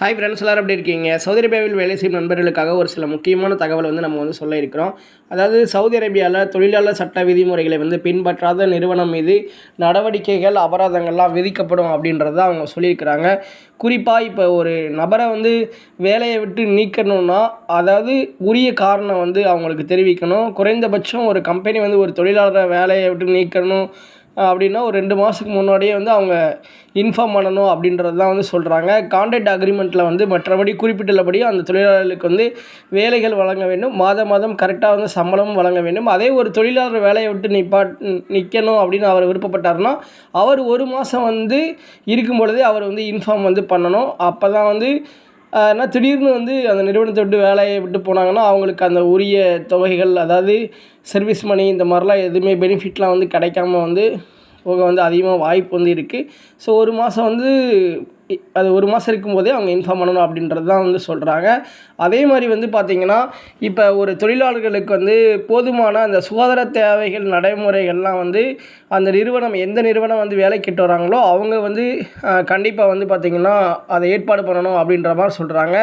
Hi friends எல்லாரும் எப்படி இருக்கீங்க? சவுதி அரேபியாவில் வேலை செய்யும் நண்பர்களுக்காக ஒரு சில முக்கியமான தகவல் வந்து நம்ம வந்து சொல்ல இருக்கிறோம். அதாவது சவுதி அரேபியாவில் தொழிலாளர் சட்ட விதிமுறைகளை வந்து பின்பற்றாத நிறுவனம் மீது நடவடிக்கைகள் அபராதங்கள்லாம் விதிக்கப்படும் அப்படின்றத அவங்க சொல்லியிருக்கிறாங்க. குறிப்பாக இப்போ ஒரு நபரை வந்து வேலையை விட்டு நீக்கணும்னா அதாவது உரிய காரணம் வந்து அவங்களுக்கு தெரிவிக்கணும். குறைந்தபட்சம் ஒரு கம்பெனி வந்து ஒரு தொழிலாளரை வேலையை விட்டு நீக்கணும். அப்படின்னா ஒரு ரெண்டு மாதத்துக்கு முன்னாடியே வந்து அவங்க இன்ஃபார்ம் பண்ணணும் அப்படின்றது தான் வந்து சொல்கிறாங்க கான்ட்ராக்ட் அக்ரிமெண்ட்டில் வந்து மற்றபடி குறிப்பிட்டுள்ளபடி அந்த தொழிலாளர்களுக்கு வந்து வேலைகள் வழங்க வேண்டும். மாதம் மாதம் கரெக்டாக வந்து சம்பளமும் வழங்க வேண்டும். அதே ஒரு தொழிலாளர் வேலையை விட்டு நிப்பா நிற்கணும் அப்படின்னு அவர் விருப்பப்பட்டார்னா அவர் ஒரு மாதம் வந்து இருக்கும் பொழுதே அவர் வந்து இன்ஃபார்ம் வந்து பண்ணணும். அப்போ தான் வந்து ஏன்னா திடீர்னு வந்து அந்த நிறுவனத்தை விட்டு வேலையை விட்டு போனாங்கன்னா அவங்களுக்கு அந்த உரிய தொகைகள் அதாவது சர்வீஸ் மணி இந்த மாதிரிலாம் எதுவுமே பெனிஃபிட்லாம் வந்து கிடைக்காம வந்து போக வந்து அதிகமாக வாய்ப்பு வந்து இருக்குது ஸோ ஒரு மாதம் வந்து அது ஒரு மாதம் இருக்கும்போதே அவங்க இன்ஃபார்ம் பண்ணணும் அப்படின்றது தான் வந்து சொல்கிறாங்க அதே மாதிரி வந்து பார்த்திங்கன்னா இப்போ ஒரு தொழிலாளர்களுக்கு வந்து போதுமான அந்த சுகாதார தேவைகள் நடைமுறைகள்லாம் வந்து அந்த நிறுவனம் எந்த நிறுவனம் வந்து வேலைக்கிட்டு வராங்களோ அவங்க வந்து கண்டிப்பாக வந்து பார்த்திங்கன்னா அதை ஏற்பாடு பண்ணணும் அப்படின்ற மாதிரி சொல்கிறாங்க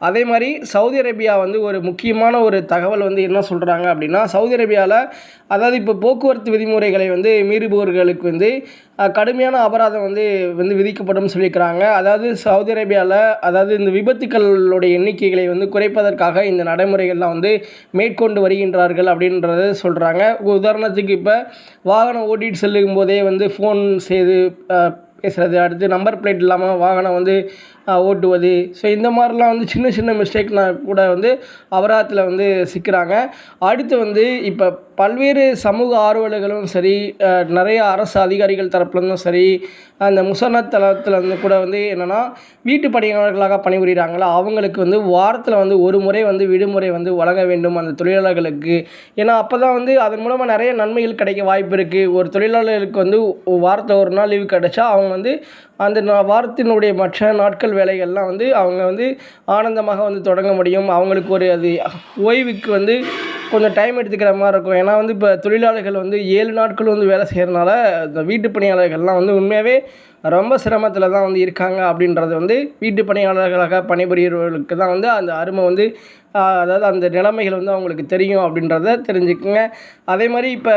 அதே மாதிரி சவுதி அரேபியா வந்து ஒரு முக்கியமான ஒரு தகவல் வந்து என்ன சொல்கிறாங்க அப்படின்னா சவுதி அரேபியாவில் அதாவது இப்போ போக்குவரத்து விதிமுறைகளை வந்து மீறுபவர்களுக்கு வந்து கடுமையான அபராதம் வந்து வந்து விதிக்கப்படும் சொல்லியிருக்கிறாங்க. அதாவது சவுதி அரேபியாவில் அதாவது இந்த விபத்துக்களுடைய எண்ணிக்கைகளை வந்து குறைப்பதற்காக இந்த நடைமுறைகள்லாம் வந்து மேற்கொண்டு வருகின்றார்கள் அப்படின்றத சொல்கிறாங்க உதாரணத்துக்கு இப்போ வாகனம் ஓட்டிகிட்டு செல்லும் போதே வந்து ஃபோன் செய்து பேசுகிறது அடுத்து நம்பர் பிளேட் இல்லாமல் வாகனம் வந்து ஓட்டுவது. ஸோ இந்த மாதிரிலாம் வந்து சின்ன சின்ன மிஸ்டேக்னால் கூட வந்து அபராதத்தில் வந்து சிக்கிறாங்க. அடுத்து வந்து இப்போ பல்வேறு சமூக ஆர்வலர்களும் சரி நிறைய அரசு அதிகாரிகள் தரப்புலேருந்தும் சரி அந்த முசன்னத் தளத்தில் வந்து கூட வந்து என்னென்னா வீட்டு பணியாளர்களாக பணிபுரிகிறாங்களா அவங்களுக்கு வந்து வாரத்தில் வந்து ஒரு முறை வந்து விடுமுறை வந்து வழங்க வேண்டும் அந்த தொழிலாளர்களுக்கு. ஏன்னா அப்போ தான் வந்து அதன் மூலமாக நிறைய நன்மைகள் கிடைக்க வாய்ப்பு இருக்குது ஒரு தொழிலாளர்களுக்கு வந்து வாரத்தில் ஒரு நாள் லீவு கிடைச்சா அவங்க வந்து அந்த வாரத்தினுடைய மற்ற நாட்கள் வேலைகள்லாம் வந்து அவங்க வந்து ஆனந்தமாக வந்து தொடங்க முடியும். அவங்களுக்கு ஒரு அது ஓய்வுக்கு வந்து கொஞ்சம் டைம் எடுத்துக்கிற மாதிரி இருக்கும். ஏன்னா வந்து இப்போ தொழிலாளர்கள் வந்து ஏழு நாட்கள் வந்து வேலை செய்கிறனால இந்த வீட்டு பணியாளர்கள்லாம் வந்து உண்மையாகவே ரொம்ப சிரமத்தில் தான் வந்து இருக்காங்க அப்படின்றது வந்து வீட்டு பணியாளர்களாக பணிபுரியவர்களுக்கு தான் வந்து அந்த அருமை வந்து அதாவது அந்த நிலைமைகள் வந்து அவங்களுக்கு தெரியும் அப்படின்றத தெரிஞ்சுக்குங்க. அதே மாதிரி இப்போ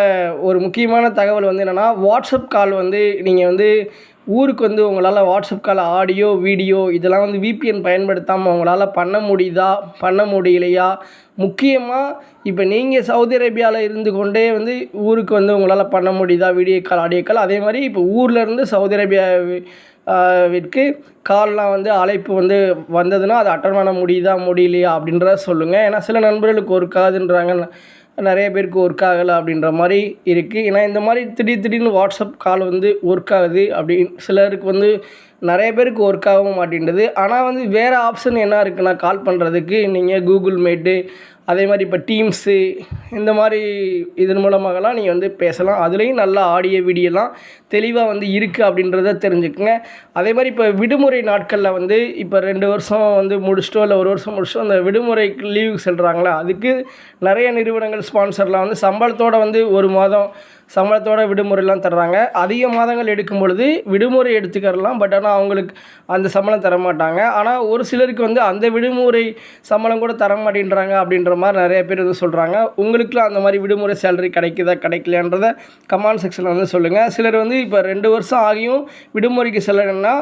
ஒரு முக்கியமான தகவல் வந்து என்னென்னா வாட்ஸ்அப் கால் வந்து நீங்கள் வந்து ஊருக்கு வந்து உங்களால் வாட்ஸ்அப் கால் ஆடியோ வீடியோ இதெல்லாம் வந்து விபிஎன் பயன்படுத்தாமல் உங்களால் பண்ண முடியுதா? பண்ண முடியலையா? முக்கியமாக இப்போ நீங்கள் சவுதி அரேபியாவில் இருந்து கொண்டே வந்து ஊருக்கு வந்து உங்களால் பண்ண முடியுதா? Video call audio call. அதே மாதிரி இப்போ ஊர்லேருந்து சவுதி அரேபியா விற்கு கால்லாம் வந்து அழைப்பு வந்து வந்ததுன்னா அதை அட்டன் பண்ண முடியுதா முடியலையா அப்படின்றத சொல்லுங்கள் ஏன்னா சில நண்பர்களுக்கு ஒர்க்காதுன்றாங்க. நிறைய பேருக்கு ஒர்க் ஆகலை அப்படின்ற மாதிரி இருக்குது ஏன்னா இந்த மாதிரி திடீர் திடீர்னு வாட்ஸ்அப் கால் வந்து ஒர்க் ஆகுது அப்படின்னு சிலருக்கு வந்து நிறைய பேருக்கு ஒர்க் ஆகவும் மாட்டேன்றது. ஆனால் வந்து வேறு ஆப்ஷன் என்ன இருக்குன்னா கால் பண்ணுறதுக்கு நீங்கள் கூகுள் மீட்டு அதே மாதிரி இப்போ டீம்ஸு இந்த மாதிரி இதன் மூலமாகலாம் நீங்கள் வந்து பேசலாம். அதுலேயும் நல்லா ஆடியோ வீடியோலாம் தெளிவாக வந்து இருக்குது அப்படின்றத தெரிஞ்சுக்குங்க. அதே மாதிரி இப்போ விடுமுறை நாட்களில் வந்து இப்போ ரெண்டு வருஷம் வந்து முடிச்சிட்டோ இல்லை ஒரு வருஷம் முடிச்சிட்டோ அந்த விடுமுறைக்கு லீவுக்கு செல்கிறாங்களா அதுக்கு நிறைய நிறுவனங்கள் ஸ்பான்சர்லாம் வந்து சம்பளத்தோடு வந்து ஒரு மாதம் சம்பளத்தோட விடுமுறைலாம் தர்றாங்க. அதிக மாதங்கள் எடுக்கும் பொழுது விடுமுறை எடுத்துக்கிறலாம் பட் ஆனால் அவங்களுக்கு அந்த சம்பளம் தர மாட்டாங்க ஆனால் ஒரு சிலருக்கு வந்து அந்த விடுமுறை சம்பளம் கூட தர மாட்டேன்றாங்க அப்படின்ற மாதிரி நிறைய பேர் வந்து சொல்கிறாங்க உங்களுக்குலாம் அந்த மாதிரி விடுமுறை சேலரி கிடைக்குதா கிடைக்கலன்றத கமெண்ட் செக்ஷனில் வந்து சொல்லுங்கள் சிலர் வந்து இப்போ ரெண்டு வருஷம் ஆகியும் விடுமுறைக்கு செல்லணும்னா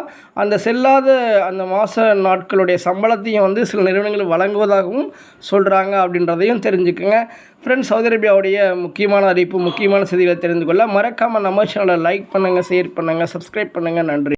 அந்த செல்லாத அந்த மாத நாட்களுடைய சம்பளத்தையும் வந்து சில நிறுவனங்கள் வழங்குவதாகவும் சொல்கிறாங்க அப்படின்றதையும் தெரிஞ்சுக்கோங்க. ஃப்ரெண்ட்ஸ் சவுதி அரேபியாவுடைய முக்கியமான அறிவிப்பு முக்கியமான செய்திகளை தெரிந்து கொள்ள மறக்காமல் நம்ம சேனலை லைக் பண்ணுங்கள் ஷேர் பண்ணுங்கள் சப்ஸ்கிரைப் பண்ணுங்கள் நன்றி.